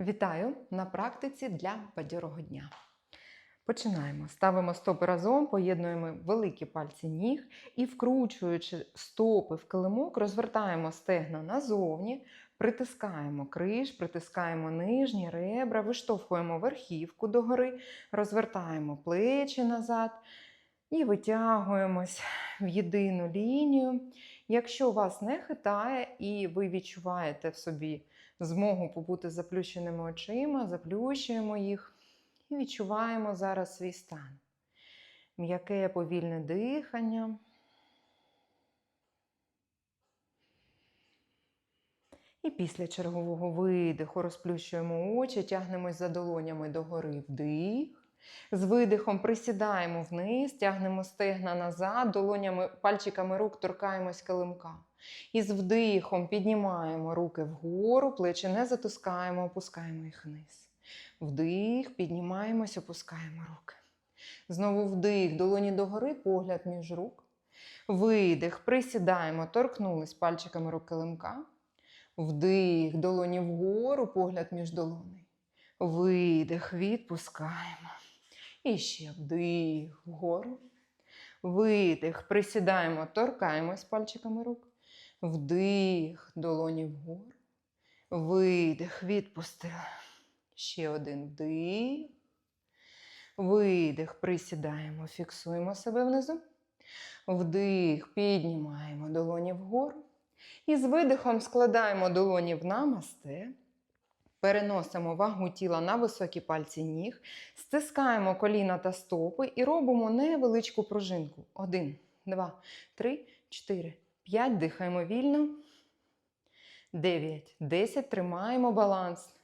Вітаю на практиці для бадьорого дня. Починаємо. Ставимо стопи разом, поєднуємо великі пальці ніг і, вкручуючи стопи в килимок, розвертаємо стегна назовні, притискаємо криш, притискаємо нижні ребра, виштовхуємо верхівку догори, розвертаємо плечі назад і витягуємось в єдину лінію. Якщо вас не хитає і ви відчуваєте в собі змогу побути з заплющеними очима, заплющуємо їх і відчуваємо зараз свій стан. М'яке повільне дихання. І після чергового видиху розплющуємо очі, тягнемось за долонями догори вдих. З видихом присідаємо вниз, тягнемо стегна назад, долонями, пальчиками рук торкаємось килимка. І з вдихом піднімаємо руки вгору, плечі не затискаємо, опускаємо їх вниз. Вдих, піднімаємось, опускаємо руки. Знову вдих, долоні догори, погляд між рук. Видих, присідаємо, торкнулись пальчиками рук килимка. Вдих, долоні вгору, погляд між долоней. Видих, відпускаємо. І ще вдих вгору. Видих, присідаємо, торкаємось пальчиками рук. Вдих, долоні вгору. Видих, відпустили. Ще один вдих. Видих, присідаємо, фіксуємо себе внизу. Вдих, піднімаємо долоні вгору. І з видихом складаємо долоні в намасте. Переносимо вагу тіла на високі пальці ніг, стискаємо коліна та стопи і робимо невеличку пружинку. Один, два, три, чотири, п'ять. Дихаємо вільно. Дев'ять, десять. Тримаємо баланс.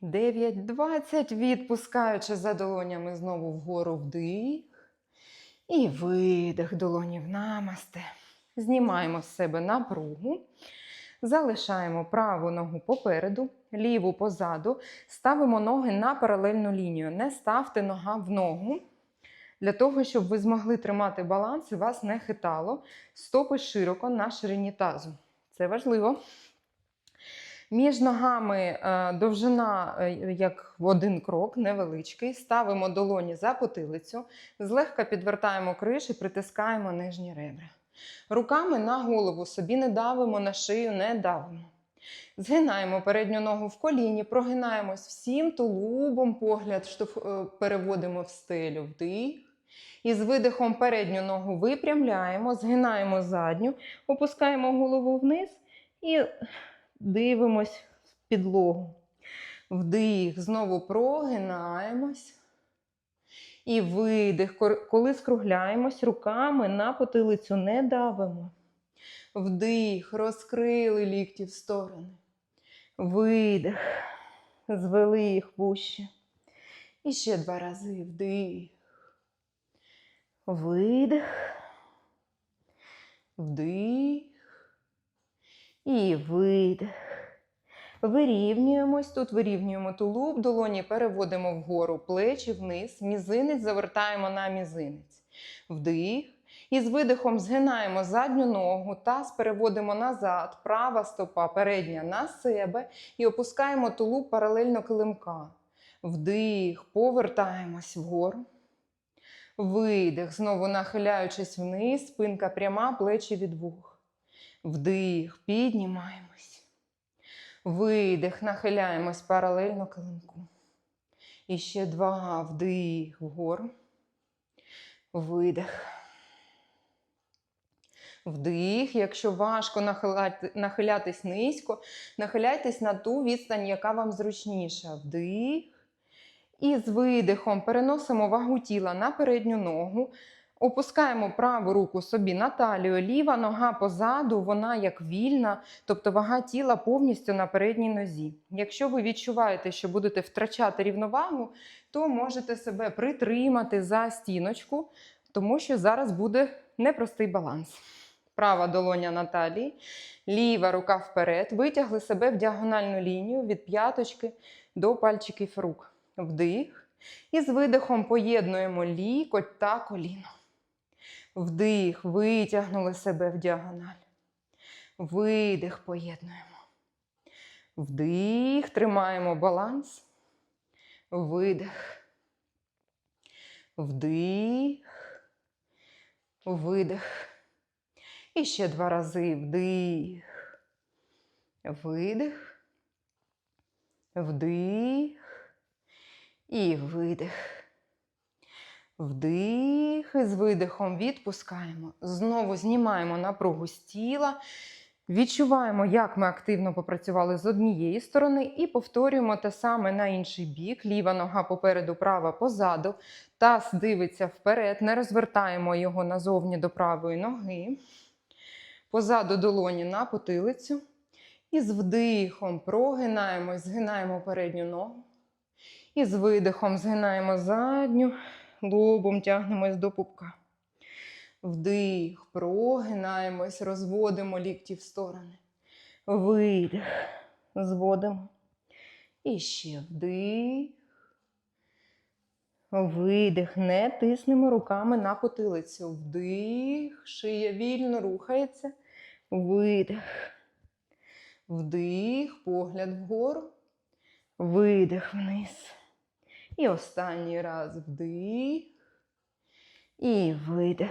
Дев'ять, двадцять. Відпускаючи за долонями знову вгору вдих. І видих долонів намасте. Знімаємо з себе напругу. Залишаємо праву ногу попереду, ліву позаду, ставимо ноги на паралельну лінію. Не ставте нога в ногу. Для того, щоб ви змогли тримати баланс і вас не хитало. Стопи широко на ширині тазу. Це важливо. Між ногами е, довжина, е, як один крок, невеличкий. Ставимо долоні за потилицю, злегка підвертаємо криш і притискаємо нижні ребра. Руками на голову собі не давимо, на шию не давимо. Згинаємо передню ногу в коліні, прогинаємось всім тулубом, погляд е, переводимо в стелю вдих. І з видихом передню ногу випрямляємо, згинаємо задню, опускаємо голову вниз і дивимось в підлогу. Вдих, знову прогинаємось. І видих. Коли скругляємось, руками на потилицю не давимо. Вдих, розкрили лікті в сторони. Видих, звели їх вуще. І ще два рази вдих. Видих. Вдих. І видих. Вирівнюємось. Тут вирівнюємо тулуб, долоні переводимо вгору, плечі вниз, мізинець завертаємо на мізинець. Вдих. І з видихом згинаємо задню ногу, таз переводимо назад, права стопа, передня на себе і опускаємо тулуб паралельно килимка. Вдих, повертаємось вгору. Видих, знову нахиляючись вниз, спинка пряма, плечі від вух. Вдих, піднімаємось. Видих, нахиляємось паралельно килимку. І ще два вдих вгору. Видих. Вдих. Якщо важко нахиляти- нахилятись низько, нахиляйтесь на ту відстань, яка вам зручніша. Вдих. І з видихом переносимо вагу тіла на передню ногу. Опускаємо праву руку собі на талію, ліва нога позаду, вона як вільна, тобто вага тіла повністю на передній нозі. Якщо ви відчуваєте, що будете втрачати рівновагу, то можете себе притримати за стіночку, тому що зараз буде непростий баланс. Права долоня на талії, ліва рука вперед, витягли себе в діагональну лінію від п'яточки до пальчиків рук. Вдих. І з видихом поєднуємо лікоть та коліно. Вдих, витягнули себе в діагональ. Видих поєднуємо. Вдих, тримаємо баланс. Видих. Вдих. Видих. І ще два рази вдих. Видих. Вдих. І видих. Вдих. І з видихом відпускаємо. Знову знімаємо напругу з тіла. Відчуваємо, як ми активно попрацювали з однієї сторони, і повторюємо те саме на інший бік. Ліва нога попереду, права позаду. Таз дивиться вперед, не розвертаємо його назовні до правої ноги. Позаду долоні на потилицю. І з вдихом прогинаємось, згинаємо передню ногу. І з видихом згинаємо задню, лобом тягнемось до пупка. Вдих, прогинаємось, розводимо лікті в сторони. Видих, зводимо. І ще вдих. Видих, не тиснемо руками на потилицю. Вдих, шия вільно рухається. Видих. Вдих, погляд вгору. Видих вниз. І останній раз вдих. І видих.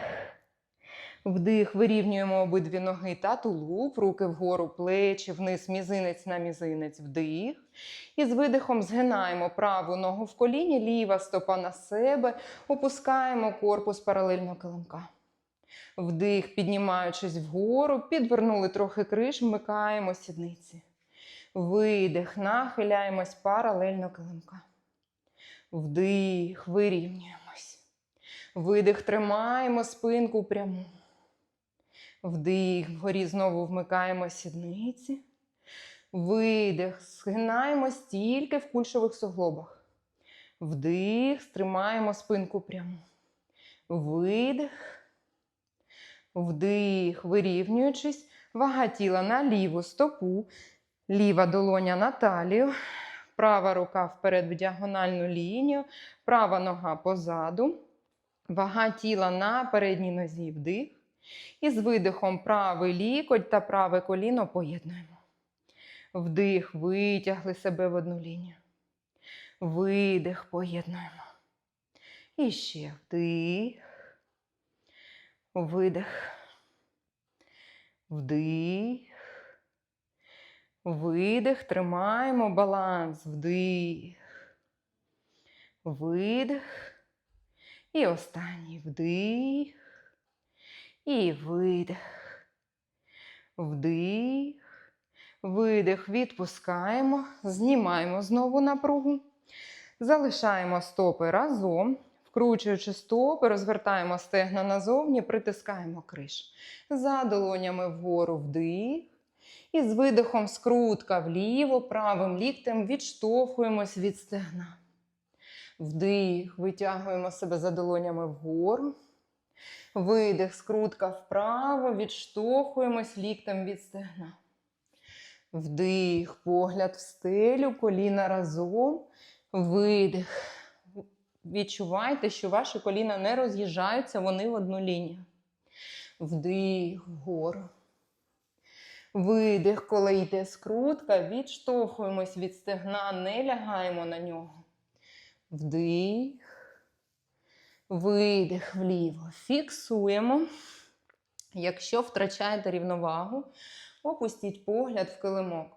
Вдих, вирівнюємо обидві ноги та тулуб, руки вгору, плечі, вниз, мізинець на мізинець, вдих. І з видихом згинаємо праву ногу в коліні, ліва стопа на себе, опускаємо корпус паралельно килимка. Вдих, піднімаючись вгору, підвернули трохи криш, вмикаємо сідниці. Видих, нахиляємось паралельно килимка. Вдих, вирівнюємось. Видих, тримаємо спинку пряму. Вдих, вгорі знову вмикаємо сідниці. Видих, згинаємось тільки в кульшових суглобах. Вдих, стримаємо спинку пряму. Видих. Вдих, вирівнюючись, вага тіла на ліву стопу, ліва долоня на талію, права рука вперед в діагональну лінію, права нога позаду, вага тіла на передній нозі вдих. І з видихом правий лікоть та праве коліно поєднуємо. Вдих, витягли себе в одну лінію. Видих, поєднуємо. І ще вдих. Видих. Вдих. Видих. Тримаємо баланс. Вдих. Видих. І останній вдих. І видих. Вдих. Видих. Відпускаємо. Знімаємо знову напругу. Залишаємо стопи разом. Вкручуючи стопи, розвертаємо стегна назовні, притискаємо криш. За долонями вгору вдих. І з видихом скрутка вліво, правим ліктем відштовхуємось від стегна. Вдих, витягуємо себе за долонями вгору. Видих, скрутка вправо, відштовхуємось ліктем від стегна. Вдих, погляд в стелю, коліна разом. Видих. Відчувайте, що ваші коліна не роз'їжджаються, вони в одну лінію. Вдих вгору. Видих, коли йде скрутка, відштовхуємось від стегна, не лягаємо на нього. Вдих. Видих вліво. Фіксуємо. Якщо втрачаєте рівновагу, опустіть погляд в килимок.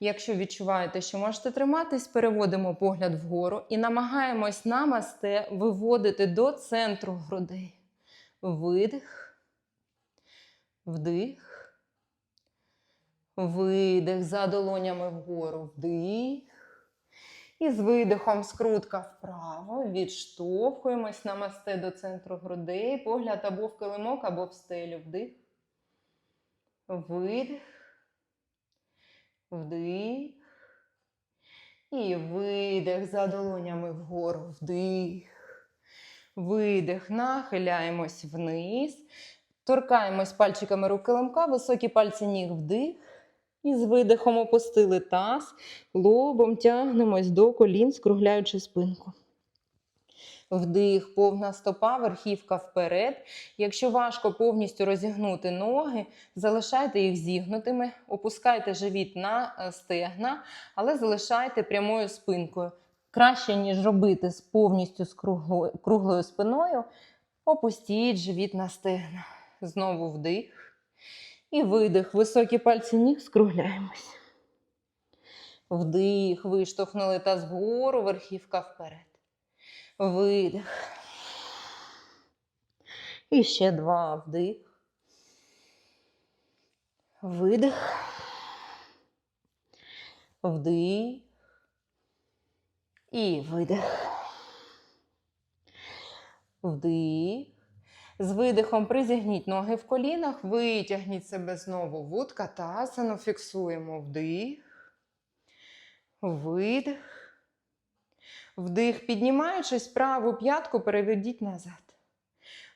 Якщо відчуваєте, що можете триматись, переводимо погляд вгору і намагаємось намасте виводити до центру грудей. Видих, вдих, видих за долонями вгору, вдих. І з видихом скрутка вправо, відштовхуємось намасте до центру грудей, погляд або в килимок, або в стелю. Вдих. Видих. Вдих. І видих за долонями вгору. Вдих. Видих. Нахиляємось вниз. Торкаємось пальчиками рук килимка, високі пальці ніг вдих. І з видихом опустили таз, лобом тягнемось до колін, скругляючи спинку. Вдих, повна стопа, верхівка вперед. Якщо важко повністю розігнути ноги, залишайте їх зігнутими, опускайте живіт на е, стегна, але залишайте прямою спинкою. Краще, ніж робити з повністю з круглою, круглою спиною, опустіть живіт на стегна. Знову вдих. І видих. Високі пальці ніг скругляємось. Вдих, виштовхнули таз вгору, верхівка вперед. Видих. І ще два вдих. Видих. Вдих. І видих. Вдих. З видихом призігніть ноги в колінах, витягніть себе знову в уткатасану, фіксуємо вдих. Видих. Вдих, піднімаючись, праву п'ятку переведіть назад.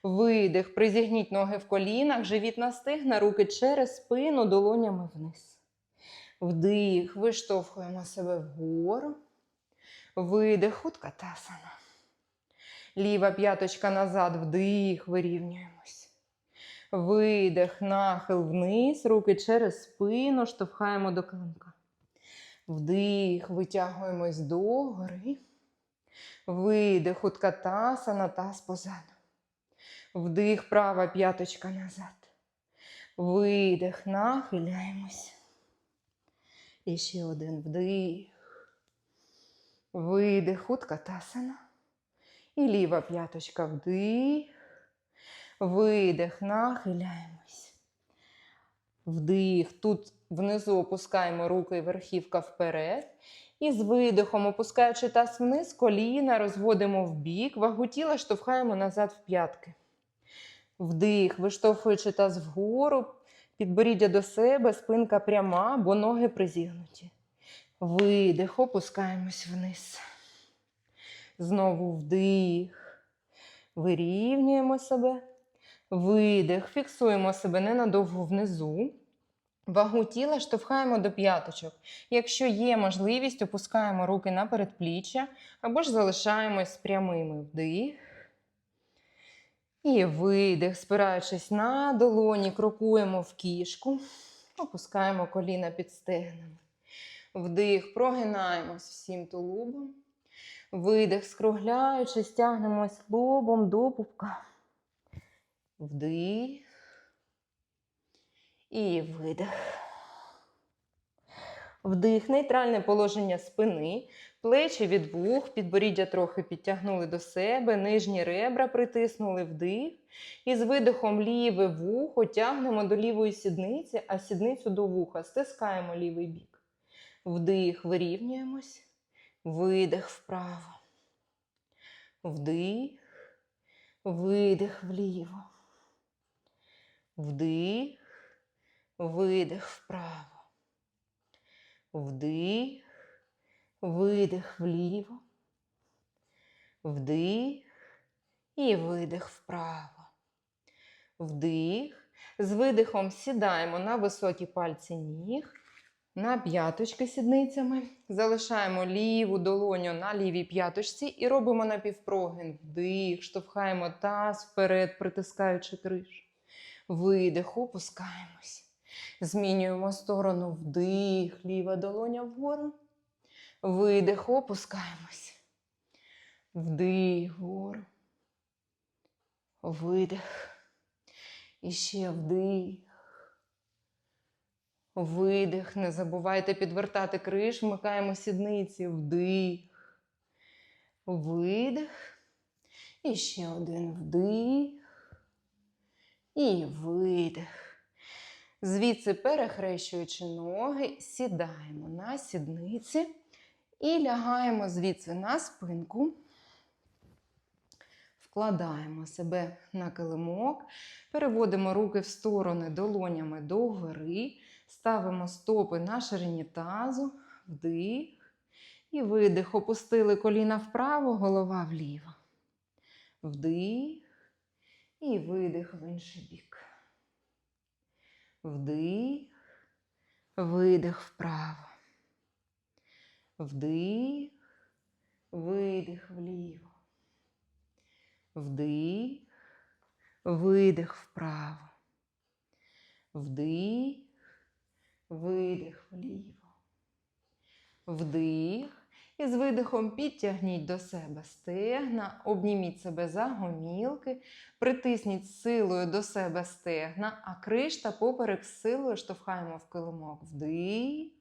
Видих, призігніть ноги в колінах, живіт на стигна, руки через спину, долонями вниз. Вдих, виштовхуємо себе вгору. Видих, хутка тасана. Ліва п'яточка назад, вдих, вирівнюємось. Видих, нахил вниз, руки через спину, штовхаємо до килимка. Вдих, витягуємось догори. Видих, уткатасана, таз позаду. Вдих, права п'яточка назад. Видих, нахиляємось. І ще один вдих. Видих, уткатасана. І ліва п'яточка вдих. Видих, нахиляємось. Вдих. Тут внизу опускаємо руки і верхівка вперед. І з видихом, опускаючи таз вниз, коліна розводимо в бік, вагу тіла штовхаємо назад в п'ятки. Вдих, виштовхуючи таз вгору, підборіддя до себе, спинка пряма, бо ноги призігнуті. Видих, опускаємось вниз. Знову вдих. Вирівнюємо себе. Видих, фіксуємо себе ненадовго внизу. Вагу тіла штовхаємо до п'яточок. Якщо є можливість, опускаємо руки на передпліччя або ж залишаємось прямими вдих. І видих, спираючись на долоні, крокуємо в кішку, опускаємо коліна під стегнами. Вдих, прогинаємось всім тулубом. Видих, скругляючись, тягнемось лобом до пупка. Вдих. І видих. Вдих, нейтральне положення спини, плечі від вух, підборіддя трохи підтягнули до себе, нижні ребра притиснули вдих. І з видихом ліве вухо тягнемо до лівої сідниці, а сідницю до вуха. Стискаємо лівий бік. Вдих, вирівнюємось. Видих вправо. Вдих, видих вліво. Вдих. Видих вправо. Вдих, видих вліво. Вдих і видих вправо. Вдих. З видихом сідаємо на високі пальці ніг, на п'яточки сідницями. Залишаємо ліву долоню на лівій п'яточці і робимо напівпрогин. Вдих, штовхаємо таз вперед, притискаючи криш. Видих, опускаємось. Змінюємо сторону вдих, ліва долоня вгору. Видих, опускаємось. Вдих, вгору. Видих. І ще вдих. Видих. Не забувайте підвертати криш, вмикаємо сідниці. Вдих. Видих. І ще один вдих. І видих. Звідси, перехрещуючи ноги, сідаємо на сідниці і лягаємо звідси на спинку. Вкладаємо себе на килимок, переводимо руки в сторони долонями догори, ставимо стопи на ширині тазу, вдих і видих. Опустили коліна вправо, голова вліво. Вдих і видих в інший бік. Вдих, видих вправо. Вдих, видих вліво. Вдих, видих вправо. Вдих, видих вліво. Вдих. І з видихом підтягніть до себе стегна, обніміть себе за гомілки, притисніть силою до себе стегна, а криш та поперек з силою штовхаємо в килимок. Вдих.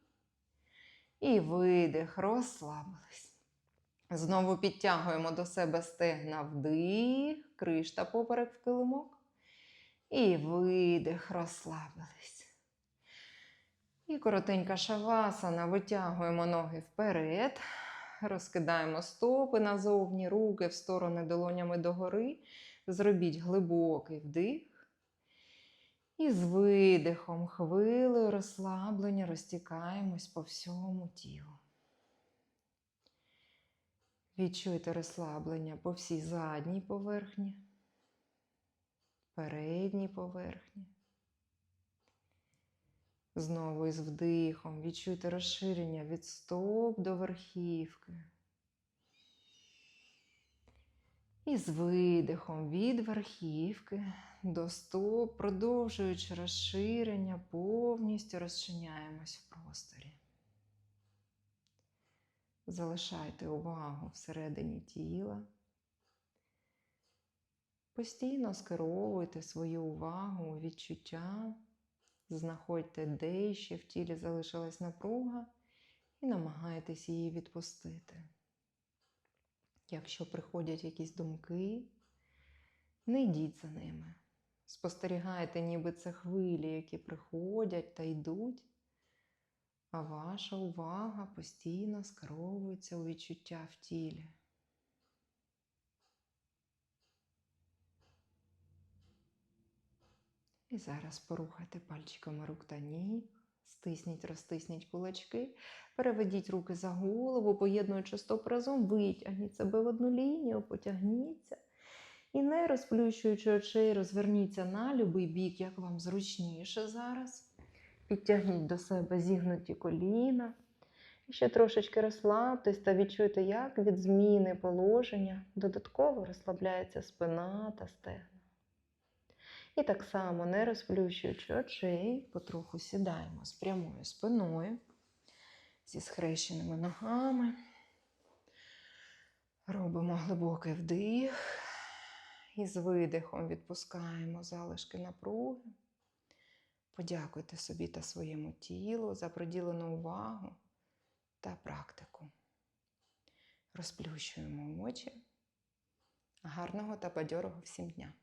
І видих, розслабились. Знову підтягуємо до себе стегна вдих, криш та поперек в килимок. І видих, розслабились. І коротенька шавасана, витягуємо ноги вперед, розкидаємо стопи назовні, руки в сторони долонями догори. Зробіть глибокий вдих. І з видихом хвилею розслаблення розтікаємось по всьому тілу. Відчуйте розслаблення по всій задній поверхні, передній поверхні. Знову із вдихом відчуйте розширення від стоп до верхівки. І з видихом від верхівки до стоп, продовжуючи розширення, повністю розчиняємось в просторі. Залишайте увагу всередині тіла. Постійно скеровуйте свою увагу у відчуття, знаходьте, де ще в тілі залишилась напруга, і намагайтесь її відпустити. Якщо приходять якісь думки, не йдіть за ними. Спостерігайте, ніби це хвилі, які приходять та йдуть, а ваша увага постійно скеровується у відчуття в тілі. І зараз порухайте пальчиками рук та ніг, стисніть, розтисніть кулачки, переведіть руки за голову, поєднуючи стоп разом, витягніть себе в одну лінію, потягніться. І не розплющуючи очей, розверніться на будь-який бік, як вам зручніше зараз. Підтягніть до себе зігнуті коліна. І ще трошечки розслабтесь та відчуйте, як від зміни положення додатково розслабляється спина та стегна. І так само, не розплющуючи очей, потроху сідаємо з прямою спиною, зі схрещеними ногами. Робимо глибокий вдих і з видихом відпускаємо залишки напруги. Подякуйте собі та своєму тілу за приділену увагу та практику. Розплющуємо очі. Гарного та бадьорого всім дня!